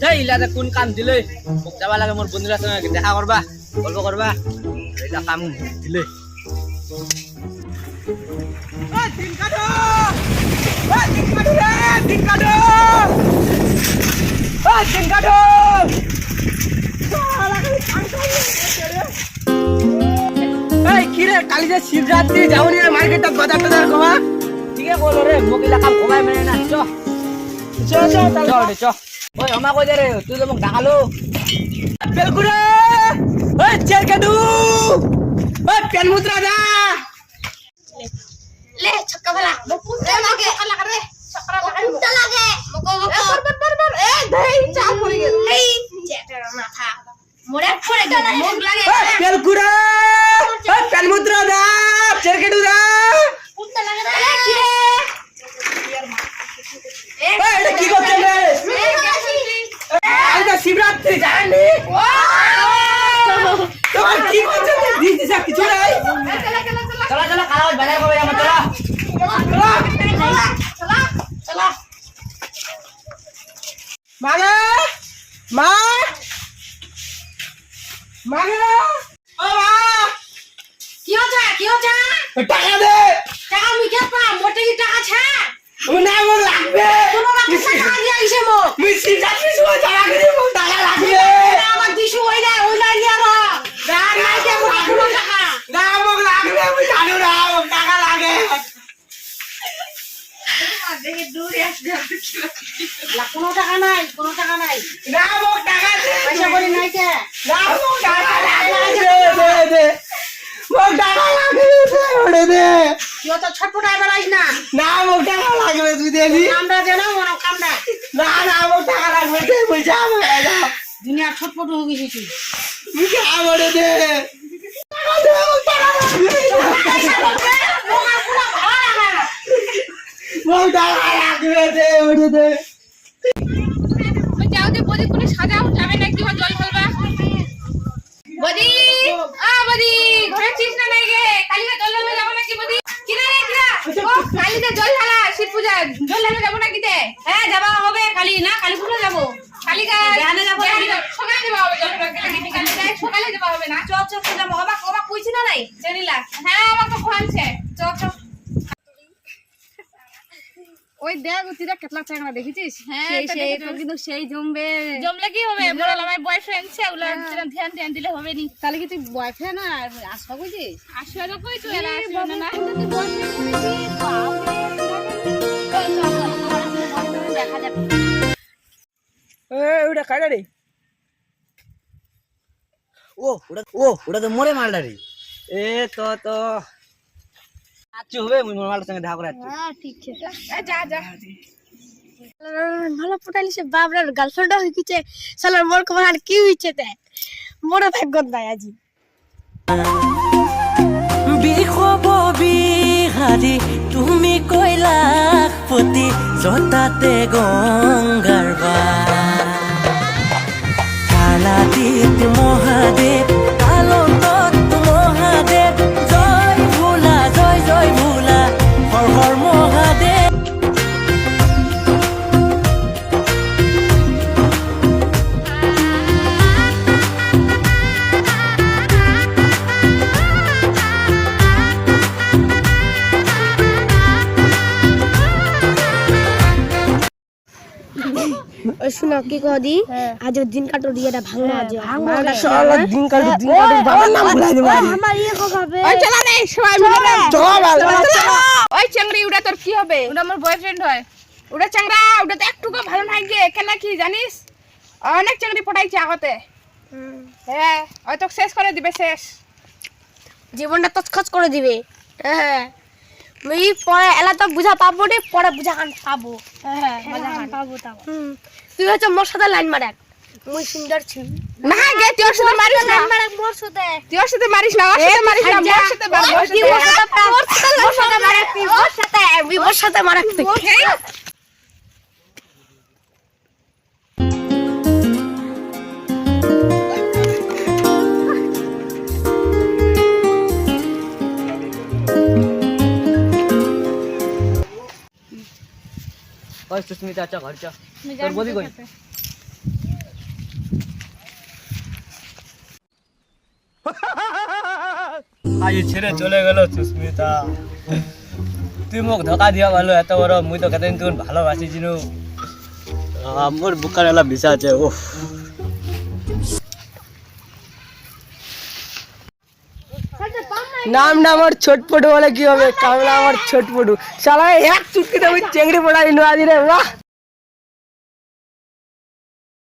সেই ইলাতে কোন কাম দিলে? মোক যাবা লাগে মোর বন্ধুরা সঙ্গে দেখা করবা গল্প করবা এটা কাম দিলে। এই কালি যে শিবরাত্রি যাওনি মার্কেটত বাজার টাজার কমা ঠিক বলো রে মোক ইলা কাম কমাই মানে না চ। চ চ চ চ। ওই অমা কই রে তুই তো মোক ডাকালো বেলকুরে ওই চের কাদু ওই পেন মুদ্রা দা লে ছক্কা ভালা মোক পুতে লাগে লাগে ছক্কা লাগে পুতে লাগে মোক মোক বর বর বর বর এ ধেই চা পড়ে গেল এই চেটার মাথা মোরে পড়ে গেল মোক লাগে মাগে মা মাগে ও মা কি হচ্ছে? কি হচ্ছে? টাকা দে। টাকা মিকে পা মোটে কি টাকা ছা ও না আমার লাগবে। কোনো বাকি টাকা দিয়া দিছে মো আমি শিবরাত্রি সময় টাকা কিনে মোক টাকা লাগবে আমার দিশু ওই না ওই না দিয়া রা না না কে মো কোনো টাকা না মোক লাগবে আমি জানো না মোক টাকা লাগে কোনো টাকা নাই কোনো টাকা নাই। না মোক টাকা দে পয়সা করি নাই কে? না মোক টাকা লাগে দে দে দে মোক টাকা লাগে দে ওরে দে। কি হচ্ছে ছটপটাই বেড়াইস না। না মোক টাকা লাগবে তুই দেবি কামড়া দে না মনে কামড়া। না না মোক টাকা লাগবে দে পয়সা আমার দাও দুনিয়া ছটপট হয়ে গেছিস তুই। তুই আমারে দে টাকা দে মোক টাকা লাগবে। মোক টাকা লাগবে দে ওরে দে ওই যাও যে বদি কোনো সাজাও যাবে না কি জল ফেলবা বদি আ বদি ঘরে চিস না নাই গে কালিকা জল ঢালতে যাব নাকি বদি কিনা রে কিনা ও কালিতে জল ঢালা শিব পূজা জল ঢালা যাব নাকি তে? হ্যাঁ যাবা হবে কালি না কালী পুজো যাব? কালিকা জানে যাব সকালে যাবা হবে জল সকালে যাবা হবে না। চক চ চ যাব। অবাক অবাক কইছি না নাই জানিলা হ্যাঁ আমাকে খোয়ানছে চক চ ওই দেখ তুই দেখ কেতলা দেখেছিস? হ্যাঁ, সেই এটা সেই দেখেছি। তো কিন্তু সেই জমবে। জমলে কি হবে? বড় আমার বয়ফ্রেন্ড ছে ওগুলা ধ্যান ধ্যান দিলে হবে নি তাহলে কি তুই বয়ফ্রেন্ড আর আসবা বুঝিস আসবে তো কই তুই? এলা আসবে না না। দেখা যাবে ওটা কাটা রে ও ওটা ও ওটা তো মরে মালটা রে এ তো তো। আচ্ছা হবে মুই মোর সঙ্গে দেখা করে আচ্ছা হ্যাঁ ঠিক আছে। যা যা। ভালো পটালি সে বাবরার গার্লফ্রেন্ড হইছে সালার মোর খবর আর কি হইছে তে মোর ভাগ্য নাই আজি। বিখব বিহারি তুমি জতাতে গংগাৰ শুনো কি কহ দি? আজ দিন কাটো ভাঙো আজ ভাঙো শালা দিন কাটু দিন কাটু বাবার নাম ভুলাই দিবা আমার ইয়ে কবে ওই চলা রে সবাই মিলে ওই চাংড়ি ওটা তোর কি হবে? ওটা আমার বয়ফ্রেন্ড হয়। ওটা চাংড়া ওটা তো একটুকু ভালো কেন কি জানিস? অনেক চাংড়ি পটাইছে আগতে। হ্যাঁ ওই তো শেষ করে দিবে শেষ। জীবনটা তছখচ করে দিবে। হ্যাঁ মুই পরে এলা তো বুঝা পাবো রে পরে বুঝা পাবো। হ্যাঁ পাবো তাও তুই হচ্ছে মোর সাথে লাইন মারাক। মুই সুন্দর ছিল না গে তোর সাথে মারিস না। লাইন মারাক মোর সাথে। তোর সাথে মারিস না ওর সাথে মারিস না মোর সাথে মার মোর সাথে মোর। সাথে মারাক তুই মোর সাথে মোর সাথে মারাক তুই। ओय सुस्मिता चा घरच्या तर बोली कोणी আজ ছেড়ে চলে গেল সুস্মিতা। তুই মোক ধোকা দিয়া ভালো এত বড় মুই তো কেতদিন তুমি ভালোবাসি চিনু আমার বুকার এলা বিষা আছে ওহ নামটা আমার ছোটপটু বলে কি হবে? কামলা আমার ছোটপটু। সালা এক চুটকিতে আমি চেংড়ি পড়াই নো আজ রে